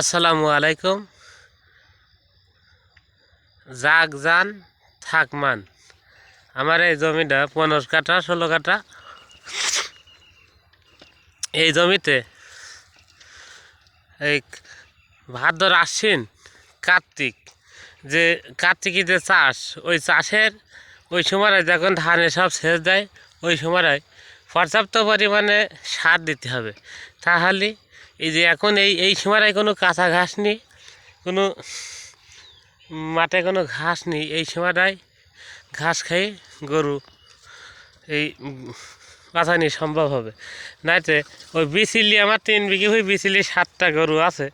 আসসালামু আলাইকুম। জাগ যান, থাক, মান। আমার এই জমিটা পনেরো কাঠা, ষোলো কাঠা। এই জমিতে এই ভাদ্র আশ্বিন কার্তিক, যে কার্তিকী যে চাষ, ওই চাষের ওই সময় যখন ধানে সব সেচ দেয়, ওই সময় পর্যাপ্ত পরিমাণে সার দিতে হবে। তাহলে এই যে এখন এই এই সময় কোনো কাঁচা ঘাস নেই, কোনো মাঠে কোনো ঘাস নেই, এই সময়টায় ঘাস খেয়ে গরু এই বাঁচানি সম্ভব হবে। নাইতে ওই বিচিলি আমার তিন বিঘি হয়ে বিচিলি সাতটা গরু আছে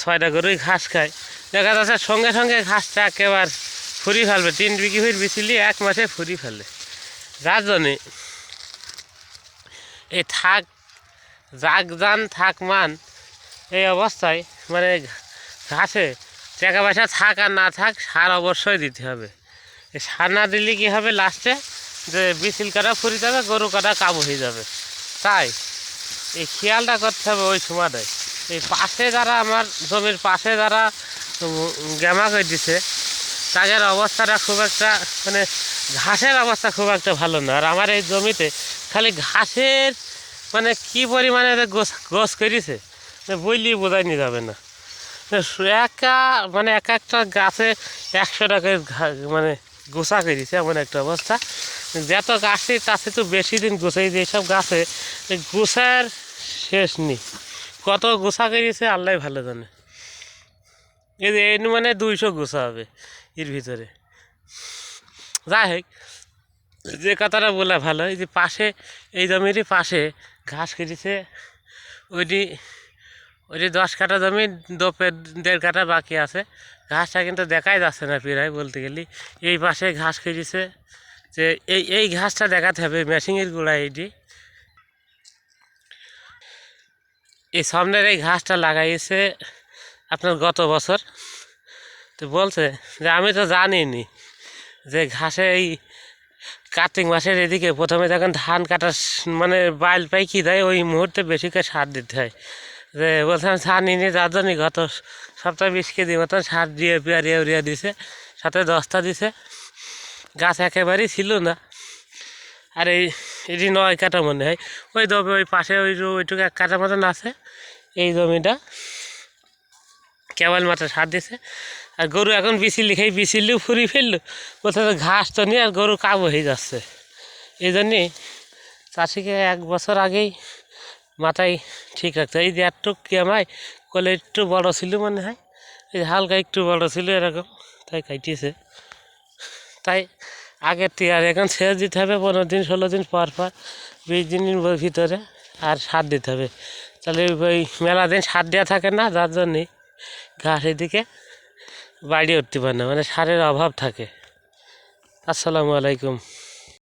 ছয়টা গরুই ঘাস খায়। দেখা যাচ্ছে সঙ্গে সঙ্গে ঘাসটা একেবারে ফুরি ফেলবে, তিন বিঘি হয়ে বিচিলি এক মাসে ফুরি ফেলে। যার জন্যে এই থাক জাগ যান থাক মান। এই অবস্থায় মানে ঘাসে টাকা পয়সা থাক আর না থাক, সার অবশ্যই দিতে হবে। সার না দিলে কী হবে লাস্টে যে বিচিল কাটা ফুরি যাবে, গরু কাটা কাবু হয়ে যাবে। তাই এই খেয়ালটা করতে হবে ওই সময়টায়। এই পাশে যারা আমার জমির পাশে যারা গ্যামা করে দিছে তাদের অবস্থাটা খুব একটা মানে ঘাসের অবস্থা খুব একটা ভালো না। আর আমার এই জমিতে খালি ঘাসের মানে কি পরিমাণে গোছ গোছ করেছে বইলি বোঝাইনি যাবে না। একা মানে এক একটা গাছে একশো টাকার ঘা- মানে গোছা করেছে এমন একটা অবস্থা। যত গাছই তাতে তো বেশি দিন গোছাই দিয়ে সব গাছে গোছার শেষ নেই। কত গোছা করেছে, আল্লাহ ভালো জানে। এই মানে দুইশো গোছা হবে, এর ভিতরে। যাই হোক যে কথাটা বলা ভালো, এই যে পাশে, এই জমিরই পাশে ঘাস কেটেছে, ওইটি ওইটি দশ কাঠা জমি, দোপে দেড় কাঠা বাকি আছে। ঘাসটা কিন্তু দেখাই যাচ্ছে না প্রায় বলতে গেলে। এই পাশে ঘাস কেটেছে, যে এই এই ঘাসটা দেখাতে হবে মেশিনের গোড়া এইটি এই সামনের এই ঘাসটা লাগাইছে আপনার গত বছর। তো বলছে যে আমি তো জানিনি যে ঘাসে এই কার্তিক মাসের এদিকে প্রথমে যখন ধান কাটার মানে বাইল পাই কি দেয়? ওই মুহূর্তে বেশি করে সার দিতে হয়। যে বলছিলাম সার নিয়ে যার জন্যই গত সপ্তাহে বিশ কেজি মতন সার দিয়ে পেয়ারিয়া উড়িয়ে দিছে। সাথে দশটা দিছে। গাছ একেবারেই ছিল না। আর এই, এটি নয় কাটা মনে হয়। ওই দবে ওই পাশে ওই ওইটুকু এক কাটা মতন আছে। এই জমিটা কেবল মাত্র সার দিছে। আর গরু এখন বিচিলি খাই বিচিলিও ফুরি ফেলল। কোথাও ঘাস তো নেই আর গরু কাবু হয়ে যাচ্ছে। এই জন্যে চাষিকে এক বছর আগেই মাথায় ঠিক রাখতে এই যে একটু কেমাই কলে একটু বড় ছিল মনে হয়, এই হালকা একটু বড় ছিল এরকম, তাই কাটিয়েছে তাই আগের আর এখন সেচ দিতে হবে, পনেরো দিন, ষোলো দিন পর পর বিশ দিনের ভিতরে আর সার দিতে হবে। তাহলে ওই মেলা দিন সার দেওয়া থাকে না, যার জন্যে ঘাস এদিকে বাড়ি উঠতে পারে না মানে সারের অভাব থাকে। আসসালামু আলাইকুম।